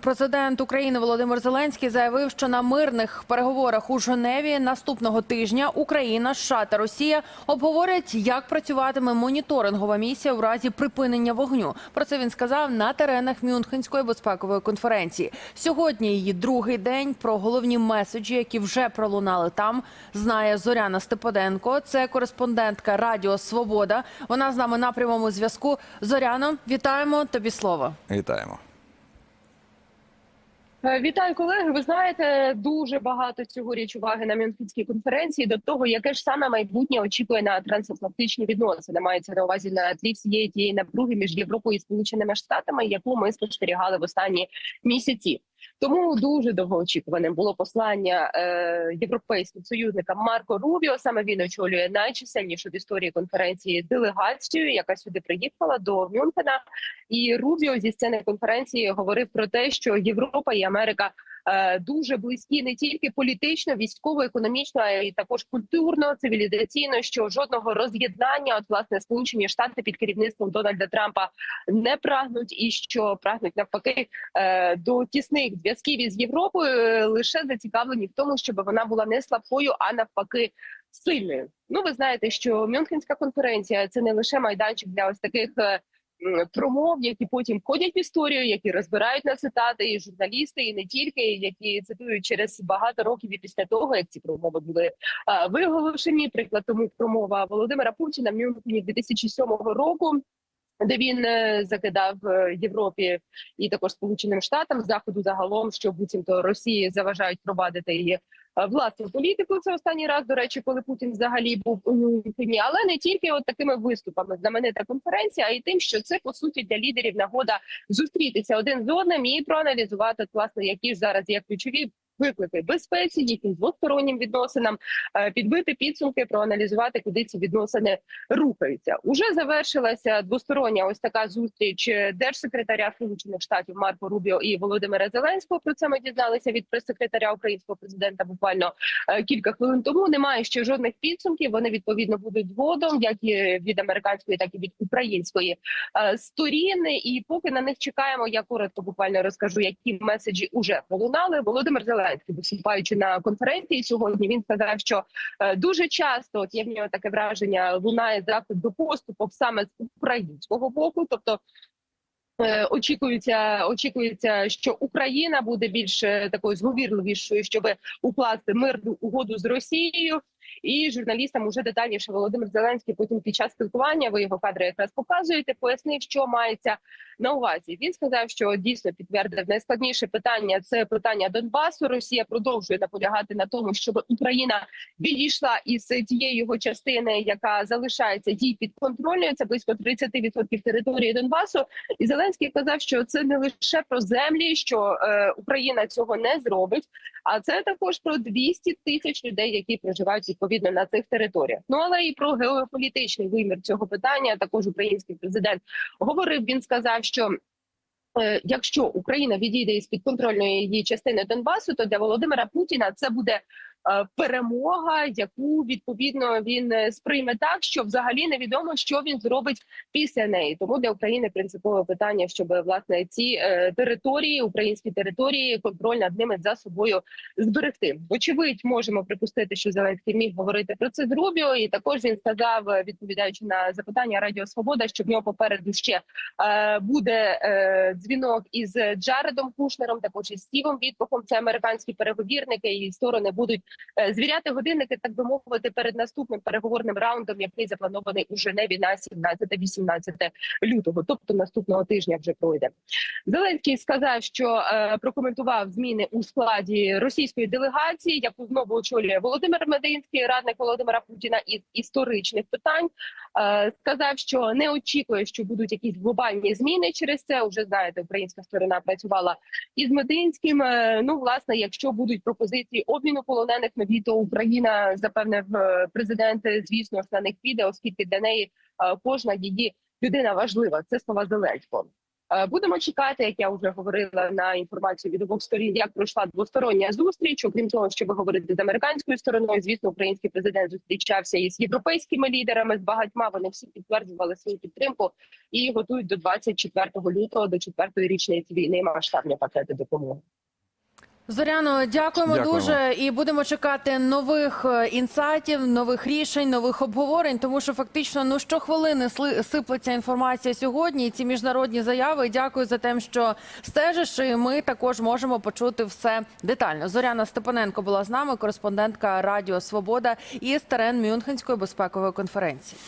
Президент України Володимир Зеленський заявив, що на мирних переговорах у Женеві наступного тижня Україна, США та Росія обговорять, як працюватиме моніторингова місія у разі припинення вогню. Про це він сказав на теренах Мюнхенської безпекової конференції. Сьогодні її другий день. Про головні меседжі, які вже пролунали там, знає Зоряна Степоденко. Це кореспондентка Радіо Свобода. Вона з нами на прямому зв'язку. Зоряно, вітаємо тобі слово. Вітаємо. Е, Вітаю, колеги. Ви знаєте, дуже багато цьогоріч уваги на Мюнхенській конференції до того, яке ж саме майбутнє очікує на трансатлантичні відносини. Мається на увазі на тлі всієї тієї напруги між Європою і Сполученими Штатами, яку ми спостерігали в останні місяці. Тому дуже довгоочікуваним було послання е, європейським союзникам Марко Рубіо. Саме він очолює найчисельнішу в історії конференції делегацію, яка сюди приїхала до Мюнхена. І Рубіо зі сцени конференції говорив про те, що Європа і Америка дуже близькі не тільки політично, військово, економічно, а й також культурно, цивілізаційно. Що жодного роз'єднання, от власне Сполучені Штати під керівництвом Дональда Трампа не прагнуть, і що прагнуть навпаки е, до тісних зв'язків із Європою, е, лише зацікавлені в тому, щоб вона була не слабкою, а навпаки. Сильною, ну ви знаєте, що Мюнхенська конференція це не лише майданчик для ось таких е, промов, які потім входять в історію, які розбирають на цитати, і журналісти, і не тільки, які цитують через багато років і після того, як ці промови були виголошені. Приклад тому промова Володимира Путіна в Мюнхені 2007 року. Де він е, закидав е, Європі і також Сполученим Штатам заходу загалом, що буцімто Росії заважають провадити її власну політику. Це останній раз, до речі, коли Путін взагалі був у Мюнхені. але не тільки от такими виступами знаменита конференція, а й тим, що це по суті для лідерів нагода зустрітися один з одним і проаналізувати власне, які ж зараз є ключові. Виклики безпеці, їхнім двостороннім відносинам, е, підбити підсумки, проаналізувати, куди ці відносини рухаються. Уже завершилася двостороння ось така зустріч е, держсекретаря Сполучених Штатів Марко Рубіо і Володимира Зеленського. Про це ми дізналися від прес-секретаря українського президента буквально е, кілька хвилин тому. Немає ще жодних підсумків. Вони відповідно будуть згодом, як і від американської, так і від української е, сторін. І поки на них чекаємо, я коротко буквально розкажу, які меседжі уже пролунали. Володимир Зеленський, виступаючи на конференції сьогодні, він сказав, що е, дуже часто от є в нього таке враження, лунає запит до поступок саме з українського боку, тобто. е, Очікується, очікується, що Україна буде більш е, такою зговірливішою, щоб укласти мирну угоду з Росією. І журналістам уже детальніше Володимир Зеленський потім під час спілкування, ви його кадри якраз показуєте, пояснив, що мається на увазі. Він сказав, що дійсно підтвердив найскладніше питання це питання Донбасу. Росія продовжує наполягати на тому, щоб Україна відійшла із тієї його частини, яка залишається їй підконтрольною. Це близько 30% території Донбасу. І Зеленський казав, що це не лише про землі, що е, Україна цього не зробить, а це також про 200 тисяч людей, які проживають відповідно на цих територіях. Ну але і про геополітичний вимір цього питання. Також український президент говорив. Він сказав, що. е, Якщо Україна відійде із підконтрольної її частини Донбасу, то для Володимира Путіна це буде перемога, яку відповідно він е, сприйме так, що взагалі невідомо, що він зробить після неї. Тому для України принципове питання, щоб власне ці е, території, українські території, контроль над ними за собою зберегти. Вочевидь, можемо припустити, що Зеленський міг говорити про це з Рубіо, і також він сказав, е, відповідаючи на запитання Радіо Свобода, що в нього попереду ще е, буде е, дзвінок із Джаредом Кушнером, також із Стівом Віткохом. Це американські переговірники, і сторони будуть е, звіряти годинники, так би мовити, перед наступним переговорним раундом, який запланований у Женеві на 17-18 лютого, тобто наступного тижня вже пройде. Зеленський сказав, що е, прокоментував зміни у складі російської делегації, яку знову очолює Володимир Мединський, радник Володимира Путіна із історичних питань. Е, сказав, що не очікує, що будуть якісь глобальні зміни через це. Уже знаєте, українська сторона працювала із Мединським. Е, ну, власне, якщо будуть пропозиції обміну полонених нові, то Україна запевнив е, президент, звісно ж на них піде, оскільки для неї е, кожна її людина важлива. Це слова Зеленського. Е, Будемо чекати, як я вже говорила на інформацію від обох сторін, як пройшла двостороння зустріч. Окрім того, щоб говорити з американською стороною, звісно, український президент зустрічався із європейськими лідерами. З багатьма вони всі підтверджували свою підтримку і готують до 24 лютого, до четвертої річниці війни масштабні пакети допомоги. Зоряно, дякуємо, Дякуємо. дуже і будемо чекати нових е, інсайтів, нових рішень, нових обговорень. Тому що фактично ну щохвилини сиплеться інформація сьогодні. І ці міжнародні заяви. Дякую за те, що стежиш. І ми також можемо почути все детально. Зоряна Степаненко була з нами, кореспондентка Радіо Свобода із терен Мюнхенської безпекової конференції.